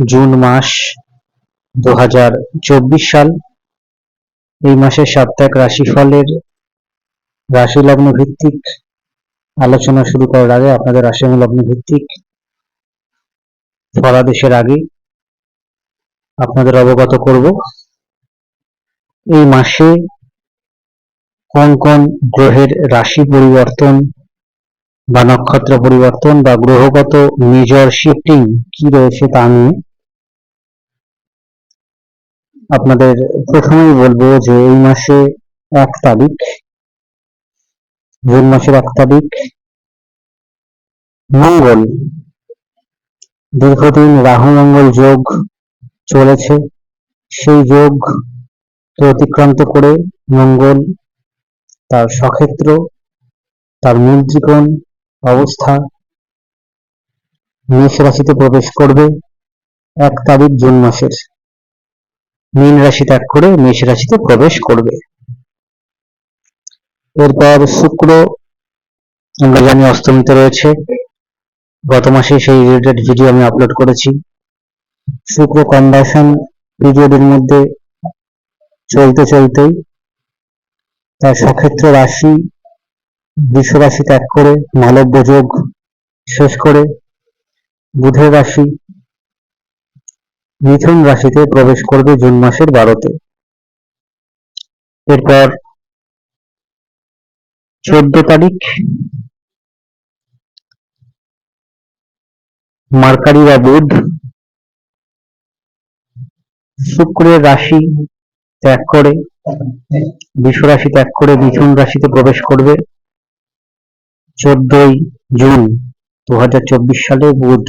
June মাস দু হাজার চব্বিশ সাল। এই মাসের সাপ্তাহিক রাশিফলের রাশি লগ্ন ভিত্তিক আলোচনা শুরু করার আগে আপনাদের রাশি লগ্ন ভিত্তিক ফলাদেশের আগে আপনাদের অবগত করব। এই মাসে কোন কোন গ্রহের রাশি পরিবর্তন বা নক্ষত্র পরিবর্তন বা গ্রহগত মেজর শিফটিং কি রয়েছে তা নিয়ে আপনাদের প্রথমেই বলব যে এই মাসে এক তারিখ, জুন মাসের এক তারিখ, মঙ্গল। দীর্ঘদিন রাহু মঙ্গল যোগ চলেছে। সেই যোগ অতিক্রান্ত করে মঙ্গল তার সক্ষেত্র, তার মূল অবস্থা মেষ রাশিতে প্রবেশ করবে এক তারিখ জুন মাসের। মীন রাশি ত্যাগ করে মেষ রাশিতে প্রবেশ করবে। এরপর শুক্র, আমরা জানি অস্তমিতে রয়েছে। গত মাসে সেই রিলেটেড ভিডিও আমি আপলোড করেছি। শুক্র কনভার্সন পিরিয়ডের মধ্যে চলতে চলতেই তার সক্ষেত্র রাশি বৃষ রাশি ত্যাগ করে, মালব্য যোগ শেষ করে, বুধের রাশি মিথুন রাশিতে প্রবেশ করবে জুন মাসের বারোতে। এরপর চোদ্দ তারিখ মার্কারি বা বুধ, শুক্রের রাশি ত্যাগ করে বৃষ রাশি ত্যাগ করে মিথুন রাশিতে প্রবেশ করবে চোদ্দই জুন দু হাজার চব্বিশ সালে বুধ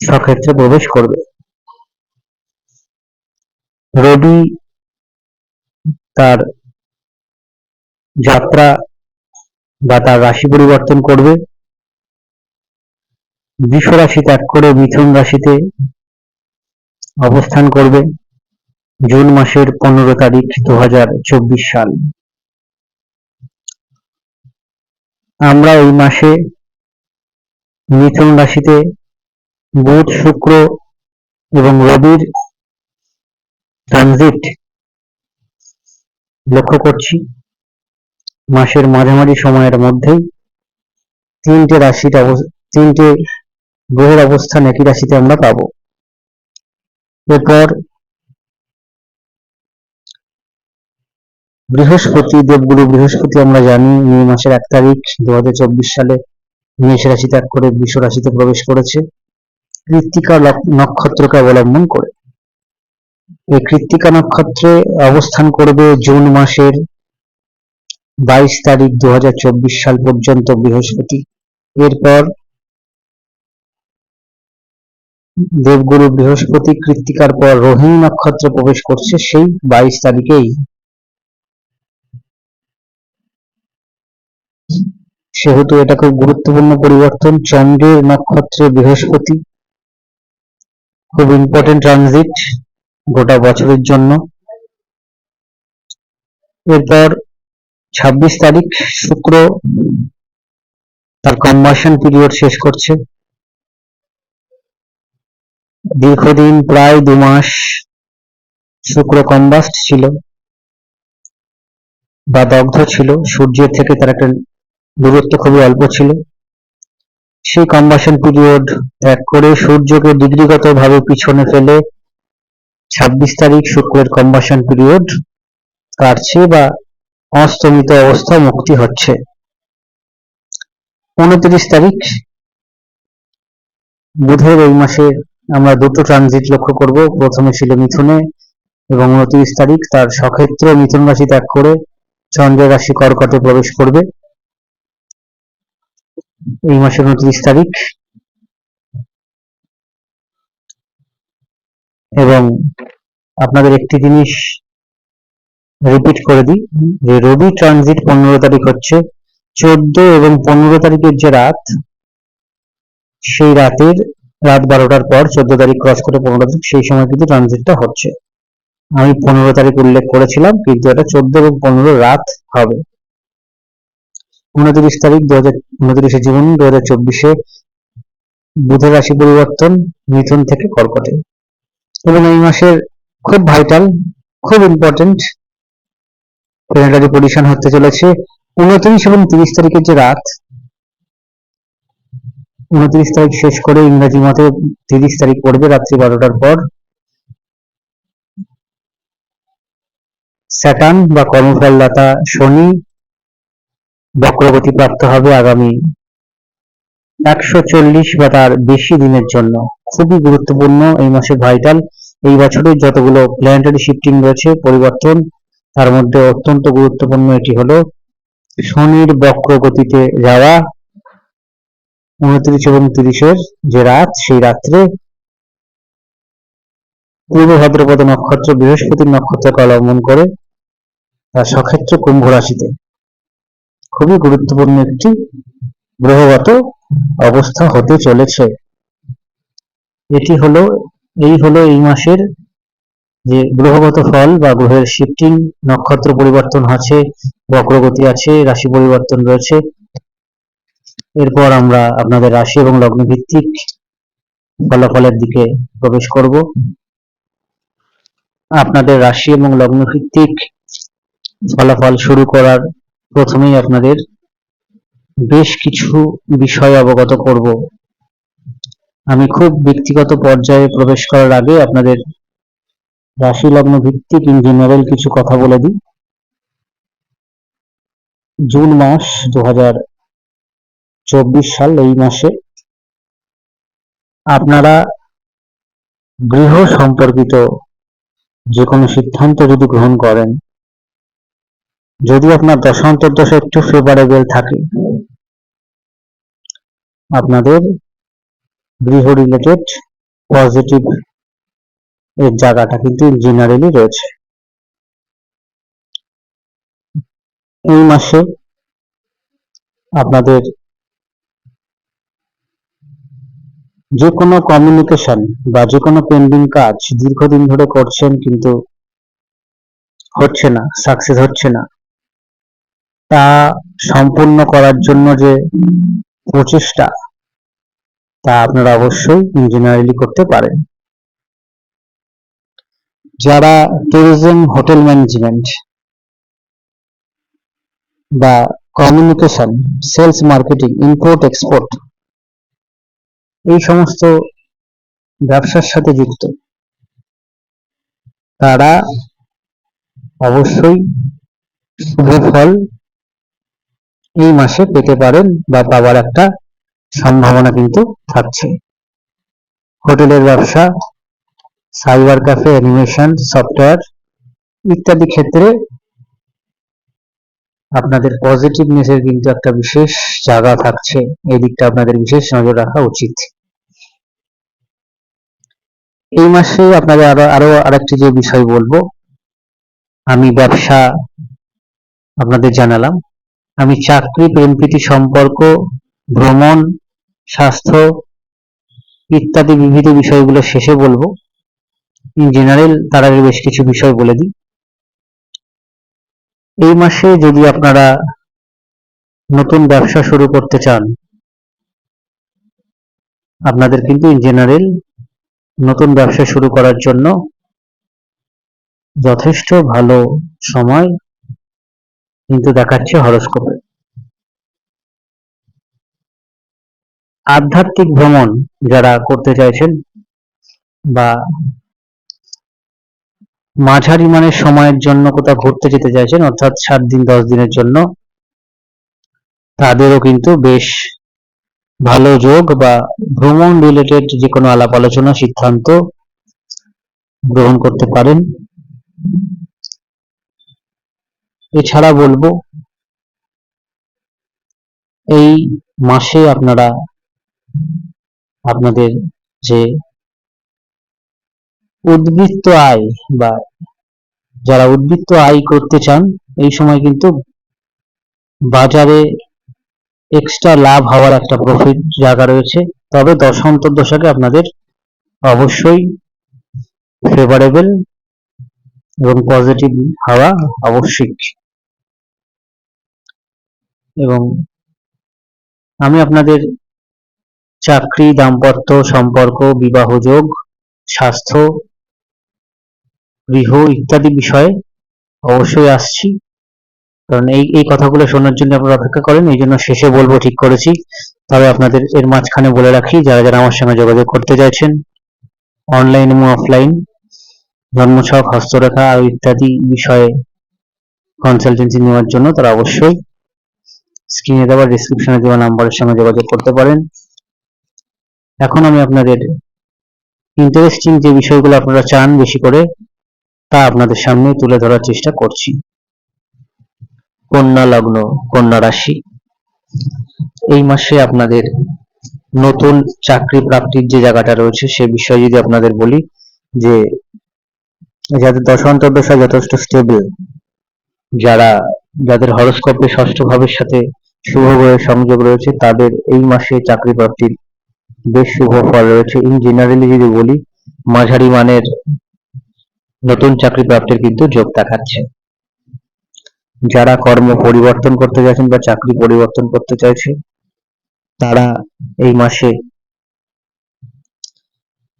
সক্ষেত্রে প্রবেশ করবে। রবি তার যাত্রা বা তার রাশি পরিবর্তন করবে। বৃষ রাশি ত্যাগ করে মিথুন রাশিতে অবস্থান করবে জুন মাসের পনেরো তারিখ দু হাজার চব্বিশ সাল। আমরা এই মাসে মিথুন রাশিতে বুধ, শুক্র এবং রবির ট্রানজিট লক্ষ্য করছি। মাসের মাঝামাঝি সময়ের মধ্যেই তিনটে রাশির তিনটে গ্রহের অবস্থান একই রাশিতে আমরা পাবো। এরপর বৃহস্পতি, দেবগুরু বৃহস্পতি আমরা জানি, মে মাসের এক তারিখ দু হাজার চব্বিশ সালে মেষ রাশি ত্যাগ করে বৃষ রাশিতে প্রবেশ করেছে। কৃত্তিকা নক্ষত্রকে অবলম্বন করে। এই কৃত্তিকা নক্ষত্রে অবস্থান করবে জুন মাসের বাইশ তারিখ দু হাজার চব্বিশ সাল পর্যন্ত বৃহস্পতি। এরপর দেবগুরু বৃহস্পতি কৃত্তিকার পর রোহিণী নক্ষত্রে প্রবেশ করছে সেই বাইশ তারিখেই। সেহেতু এটা খুব গুরুত্বপূর্ণ পরিবর্তন, চন্দ্রের নক্ষত্রে বৃহস্পতি, খুব ইম্পর্টেন্ট ট্রানজিট গোটা বছরের জন্য। এরপর ছাব্বিশ তারিখ, শুক্র, তার কম্বাসন পিরিয়ড শেষ করছে। দীর্ঘদিন, প্রায় দু মাস শুক্র কম্বাস্ট ছিল বা দগ্ধ ছিল। সূর্যের থেকে তার একটা দূরত্ব খুবই অল্প ছিল। সেই কম্বাসন পিরিয়ড ত্যাগ করে সূর্যকে ডিগ্রিগত ভাবে পিছনে ফেলে ছাব্বিশ তারিখ শুক্রের কম্বাসন পিরিয়ড কাটছে বা অস্তমিত অবস্থা মুক্তি হচ্ছে। উনত্রিশ তারিখ, বুধের এই মাসে আমরা দুটো ট্রানজিট লক্ষ্য করব। প্রথমে ছিল মিথুনে এবং উনত্রিশ তারিখ তার সক্ষেত্র মিথুন রাশি ত্যাগ করে চন্দ্রের রাশি কর্কটে প্রবেশ করবে। এই মাসের উনত্রিশ তারিখ এবং আপনাদের একটি জিনিস রিপিট করে দিই, যে রবি ট্রানজিট পনেরো তারিখ হচ্ছে। চোদ্দ এবং পনেরো তারিখের যে রাত, সেই রাতের রাত বারোটার পর চোদ্দ তারিখ ক্রস করে পনেরো তারিখ, সেই সময় কিন্তু ট্রানজিটটা হচ্ছে। আমি পনেরো তারিখ উল্লেখ করেছিলাম, কিন্তু এটা চোদ্দ এবং পনেরো রাত হবে। উনত্রিশ তারিখ দু হাজার, উনত্রিশে জুন দু হাজার চব্বিশে বুধের রাশি পরিবর্তন, মিথুন থেকে কর্কটে। এবং এই মাসের খুব ভাইটাল খুব ইম্পর্টেন্ট প্ল্যানেটারি পজিশন হতে চলেছে। উনত্রিশ এবং তিরিশ তারিখের যে রাত, উনত্রিশ তারিখ শেষ করে ইংরাজি মতে তিরিশ তারিখ পড়বে রাত্রি বারোটার পর। স্যাটার্ন বা কর্মফলদাতা শনি বক্রগতি প্রাপ্ত হবে আগামী একশো চল্লিশ বা তার বেশি দিনের জন্য। খুবই গুরুত্বপূর্ণ এই মাসে ভাইটাল। এই বছরের যতগুলো প্ল্যানেটারি শিফটিং রয়েছে, পরিবর্তন, তার মধ্যে অত্যন্ত গুরুত্বপূর্ণ এটি হলো শনির বক্র গতিতে যাওয়া, উনত্রিশ এবং তিরিশের যে রাত, সেই রাত্রে পূর্ব ভাদ্রপদ নক্ষত্র বৃহস্পতির নক্ষত্রকে অবলম্বন করে তার সক্ষেত্র কুম্ভ রাশিতে। খুবই গুরুত্বপূর্ণ একটি গ্রহগত অবস্থা হতে চলেছে। এটি হলো, এই হলো এই মাসের যে গ্রহগত ফল বা গ্রহের শিফটিং, নক্ষত্র পরিবর্তন আছে বক্রগতি আছে, রাশি পরিবর্তন রয়েছে। এরপর আমরা আপনাদের রাশি এবং লগ্ন ভিত্তিক ফলাফলের দিকে প্রবেশ করব। আপনাদের রাশি এবং লগ্ন ভিত্তিক ফলাফল শুরু করার প্রথমেই আপনাদের বেশ কিছু বিষয় অবগত করব। আমি খুব ব্যক্তিগত পর্যায়ে প্রবেশ করার আগে আপনাদের রাশি লগ্ন ভিত্তিক ইন জেনারেল কিছু কথা বলে দিই। জুন মাস দু চব্বিশ সাল, এই মাসে আপনারা গৃহ সম্পর্কিত যে কোনো সিদ্ধান্ত যদি গ্রহণ করেন যদি আপনার দশান্তর্দশ একটু ফেভারেবল থাকে, আপনাদের গৃহ রিলেটেড পজিটিভ এর জায়গাটা কিন্তু জেনারেলি রয়েছে। এই মাসে আপনাদের যে কোনো কমিউনিকেশন বা যে কোনো পেন্ডিং কাজ দীর্ঘদিন ধরে করছেন কিন্তু হচ্ছে না সাকসেস হচ্ছে না। তা সম্পূর্ণ করার জন্য যে প্রচেষ্টা, তা আপনারা অবশ্যই ইঞ্জিনিয়ারিং করতে পারেন। যারা ট্যুরিজম হোটেল ম্যানেজমেন্ট বা communication sales marketing import export এই সমস্ত ব্যবসার সাথে যুক্ত, তারা অবশ্যই শুভ ফল এই মাসে পেতে পারেন বা পাওয়ার একটা সম্ভাবনা কিন্তু থাকছে। হোটেলের ব্যবসা, সাইবার ক্যাফে, অ্যানিমেশন, সফটওয়্যার ইত্যাদি ক্ষেত্রে আপনাদের পজিটিভনেসের কিন্তু একটা বিশেষ জায়গা থাকছে। এই দিকটা আপনাদের বিশেষ নজর রাখা উচিত। এই মাসে আপনাদের আরও আরও আরেকটি যে বিষয় বলব, আমি ব্যবসা আপনাদের জানালাম। আমি চাকরি, প্রেমপ্রীতি, সম্পর্ক, ভ্রমণ, স্বাস্থ্য ইত্যাদি বিবিধ বিষয়গুলো শেষে বলব। ইন জেনারেল তার আগে বেশ কিছু বিষয় বলে দিই। এই মাসে যদি আপনারা নতুন ব্যবসা শুরু করতে চান, আপনাদের কিন্তু ইন জেনারেল নতুন ব্যবসা শুরু করার জন্য যথেষ্ট ভালো সময় কিন্তু দেখাচ্ছে হরস্কোপে। আধ্যাত্মিক ভ্রমণ যারা করতে চাইছেন বা মাঝারি মানের সময়ের জন্য কোথাও ঘুরতে যেতে চাইছেন, অর্থাৎ সাত দিন, দশ দিনের জন্য, তাদেরও কিন্তু বেশ ভালো যোগ বা ভ্রমণ রিলেটেড যে কোনো আলাপ আলোচনা সিদ্ধান্ত গ্রহণ করতে পারেন। এছাড়া বলব, এই মাসে আপনারা আপনাদের যে উদ্বৃত্ত আয় বা যারা উদ্বৃত্ত আয় করতে চান, এই সময় কিন্তু বাজারে এক্সট্রা লাভ হওয়ার একটা প্রফিট জায়গা রয়েছে। তবে দশান্তর দশাকে আপনাদের অবশ্যই ফেভারেবল এবং পজিটিভ হওয়া আবশ্যিক। এবং আমি আপনাদের চাকরি, দাম্পত্য সম্পর্ক, বিবাহ যোগ, স্বাস্থ্য, গৃহ ইত্যাদি বিষয়ে অবশ্যই আসছি। কারণ এই এই কথাগুলো শোনার জন্য আপনারা অপেক্ষা করেন, এই জন্য শেষে বলব ঠিক করেছি। তবে আপনাদের এর মাঝখানে বলে রাখি, যারা যারা আমার সঙ্গে যোগাযোগ করতে চাইছেন, অনলাইন এবং অফলাইন জন্মছক হস্তরেখা, আর ইত্যাদি বিষয়ে কনসালটেন্সি নেওয়ার জন্য তারা অবশ্যই স্ক্রিনে দেওয়া ডিসক্রিপশনে দেওয়া নাম্বারের সঙ্গে যোগাযোগ করতে পারেন। এখন আমি আপনাদের ইন্টারেস্টিং যে বিষয়গুলো আপনারা চান বেশি করে, তা আপনাদের সামনে তুলে ধরার চেষ্টা করছি। কন্যা লগ্ন, কন্যা রাশি। এই মাসে আপনাদের নতুন চাকরি প্রাপ্তির যে জায়গাটা রয়েছে, সে বিষয়ে যদি আপনাদের বলি যে, যাদের দশান্তর দশা যথেষ্ট স্টেবল যারা, যাদের হরস্কোপে ষষ্ঠ ভাবের সাথে শুভ গ্রহের সংযোগ রয়েছে। তাদের এই মাসে চাকরি প্রাপ্তির বেশ শুভ ফল রয়েছে। ইন জেনারেলি যদি বলি, মাঝারি মানের নতুন চাকরি প্রাপ্তির কিন্তু যোগ দেখাচ্ছে। যারা কর্ম পরিবর্তন করতে চাইছেন বা চাকরি পরিবর্তন করতে চাইছে, তারা এই মাসে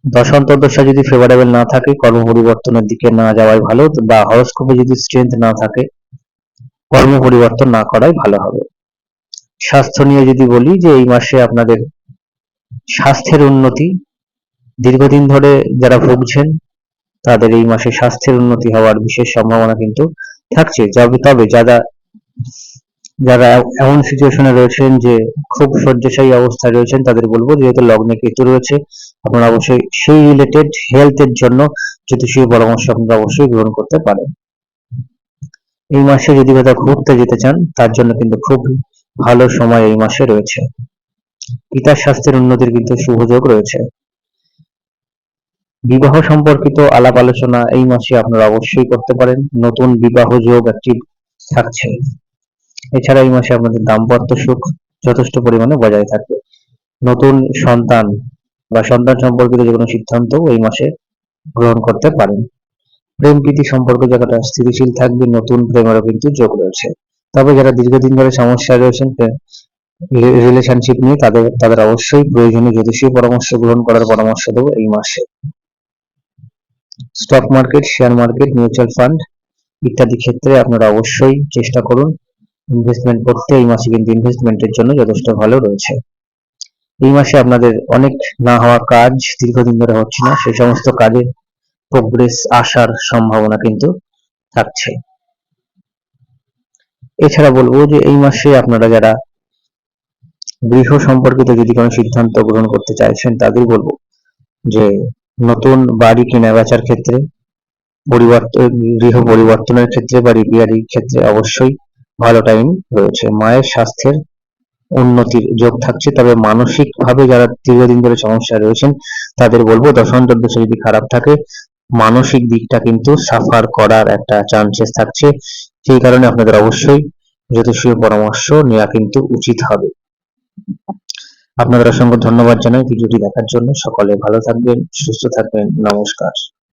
দশান্তর দশা যদি ফেভারেবল না থাকে, কর্ম পরিবর্তনের দিকে না যাওয়াই ভালো, বা হরস্কোপে যদি স্ট্রেংথ না থাকে, কর্ম পরিবর্তন না করাই ভালো হবে। স্বাস্থ্য নিয়ে যদি বলি যে এই মাসে আপনাদের স্বাস্থ্যের উন্নতি, দীর্ঘদিন ধরে যারা ভুগছেন, তাদের এই মাসে স্বাস্থ্যের উন্নতি হওয়ার বিশেষ সম্ভাবনা কিন্তু থাকছে। তবে তবে যারা যারা এমন সিচুয়েশনে রয়েছেন যে খুব শয্যাশায়ী অবস্থায় রয়েছেন, তাদের বলব যেহেতু লগ্নে কেতু রয়েছে, আপনারা অবশ্যই সেই রিলেটেড হেলথের জন্য জ্যোতিষীয় পরামর্শ আপনারা অবশ্যই গ্রহণ করতে পারেন। এই মাসে যদি কোথাও ঘুরতে যেতে চান, তার জন্য কিন্তু খুব ভালো সময় এই মাসে রয়েছে। পিতার স্বাস্থ্যের উন্নতির কিন্তু শুভযোগ রয়েছে। বিবাহ সম্পর্কিত আলাপ আলোচনা এই মাসে আপনারা অবশ্যই করতে পারেন। নতুন বিবাহ যোগ একটি থাকছে। এছাড়া এই মাসে আপনাদের দাম্পত্য সুখ যথেষ্ট পরিমাণে বজায় থাকবে। নতুন সন্তান বা সন্তান সম্পর্কিত যে কোনো সিদ্ধান্ত এই মাসে গ্রহণ করতে পারেন। প্রেম প্রীতি সম্পর্ক জায়গাটা স্থিতিশীল থাকবে, নতুন প্রেমেরও কিন্তু যোগ রয়েছে। তবে যারা দীর্ঘদিন ধরে সমস্যায় রয়েছেন রিলেশনশিপ নিয়ে তাদের তাদের অবশ্যই প্রয়োজনীয় জ্যোতিষীয় পরামর্শ গ্রহণ করার পরামর্শ দেবো এই মাসে। Stock market share market mutual fund ইত্যাদি ক্ষেত্রে আপনারা অবশ্যই চেষ্টা করুন ইনভেস্টমেন্ট করতে। এই মাসে কিন্তু ইনভেস্টমেন্টের জন্য যথেষ্ট ভালো রয়েছে। এই মাসে আপনাদের অনেক না হওয়া কাজ দীর্ঘদিন ধরে হচ্ছে না, সেই সমস্ত কাজের প্রোগ্রেস আসার সম্ভাবনা কিন্তু থাকছে। এছাড়া বলব যে এই মাসে আপনারা যারা গৃহ সম্পর্কিত যদি কোনো সিদ্ধান্ত গ্রহণ করতে চাইছেন, তাদের বলব যে নতুন বাড়ি কেনা বেচার ক্ষেত্রে পরিবর্তন গৃহ পরিবর্তনের ক্ষেত্রে বা রিপেয়ারিং ক্ষেত্রে অবশ্যই ভালো টাইম রয়েছে। মায়ের স্বাস্থ্যের উন্নতির যোগ থাকছে, তবে মানসিক ভাবে যারা দীর্ঘদিন ধরে সমস্যা রয়েছেন, তাদের বলব দশান্তর দশা যদি খারাপ থাকে, মানসিক দিকটা কিন্তু সাফার করার একটা চান্সেস থাকছে। সেই কারণে আপনাদের অবশ্যই জ্যোতিষীয় পরামর্শ নেওয়া কিন্তু উচিত হবে। আপনাদের অসংখ্য ধন্যবাদ জানাই ভিডিওটি দেখার জন্য। সকলে ভালো থাকবেন, সুস্থ থাকবেন। নমস্কার।